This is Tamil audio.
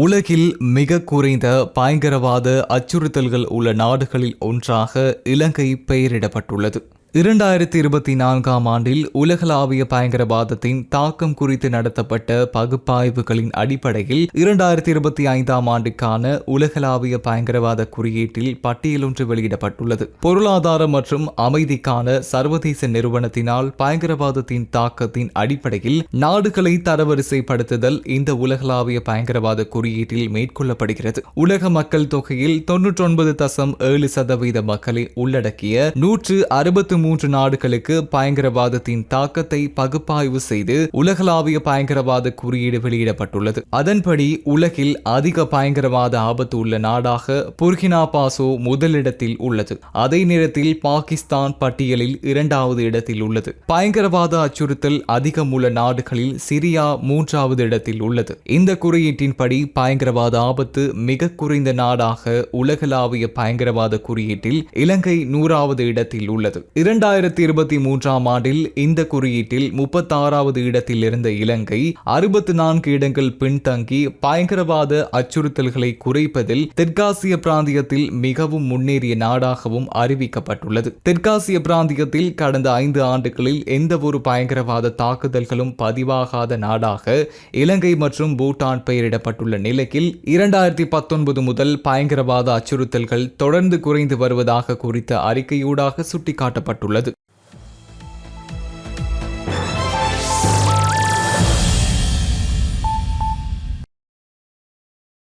உலகில் மிக குறைந்த பயங்கரவாத அச்சுறுத்தல்கள் உள்ள நாடுகளில் ஒன்றாக இலங்கை பெயரிடப்பட்டுள்ளது. இரண்டாயிரத்தி இருபத்தி நான்காம் ஆண்டில் உலகளாவிய பயங்கரவாதத்தின் தாக்கம் குறித்து நடத்தப்பட்ட பகுப்பாய்வுகளின் அடிப்படையில் இரண்டாயிரத்தி இருபத்தி ஐந்தாம் ஆண்டுக்கான உலகளாவிய பயங்கரவாத குறியீட்டில் பட்டியலொன்று வெளியிடப்பட்டுள்ளது. பொருளாதார மற்றும் அமைதிக்கான சர்வதேச நிறுவனத்தினால் பயங்கரவாதத்தின் தாக்கத்தின் அடிப்படையில் நாடுகளை தரவரிசைப்படுத்துதல் இந்த உலகளாவிய பயங்கரவாத குறியீட்டில் மேற்கொள்ளப்படுகிறது. உலக மக்கள் தொகையில் தொன்னூற்றொன்பது தசம் ஏழு சதவீத மக்களை உள்ளடக்கிய நூற்று அறுபத்து மூன்று நாடுகளுக்கு பயங்கரவாதத்தின் தாக்கத்தை பகுப்பாய்வு செய்து உலகளாவிய பயங்கரவாத குறியீடு வெளியிடப்பட்டுள்ளது. அதன்படி உலகில் அதிக பயங்கரவாத ஆபத்து உள்ள நாடாக புர்கினா பாசோ முதலிடத்தில் உள்ளது. அதே நேரத்தில் பாகிஸ்தான் பட்டியலில் இரண்டாவது இடத்தில் உள்ளது. பயங்கரவாத அச்சுறுத்தல் அதிகம் உள்ள நாடுகளில் சிரியா மூன்றாவது இடத்தில் உள்ளது. இந்த குறியீட்டின்படி பயங்கரவாத ஆபத்து மிக குறைந்த நாடாக உலகளாவிய பயங்கரவாத குறியீட்டில் இலங்கை நூறாவது இடத்தில் உள்ளது. இரண்டாயிரத்தி இருபத்தி மூன்றாம் ஆண்டில் இந்த குறியீட்டில் முப்பத்தாறாவது இடத்தில் இருந்த இலங்கை அறுபத்தி நான்கு இடங்கள் பின்தங்கி பயங்கரவாத அச்சுறுத்தல்களை குறைப்பதில் தெற்காசிய பிராந்தியத்தில் மிகவும் முன்னேறிய நாடாகவும் அறிவிக்கப்பட்டுள்ளது. தெற்காசிய பிராந்தியத்தில் கடந்த ஐந்து ஆண்டுகளில் எந்த ஒரு பயங்கரவாத தாக்குதல்களும் பதிவாகாத நாடாக இலங்கை மற்றும் பூட்டான் பெயரிடப்பட்டுள்ள நிலையில் இரண்டாயிரத்தி பத்தொன்பது முதல் பயங்கரவாத அச்சுறுத்தல்கள் தொடர்ந்து குறைந்து வருவதாக குறித்த அறிக்கையூடாக சுட்டிக்காட்டப்பட்டுள்ளது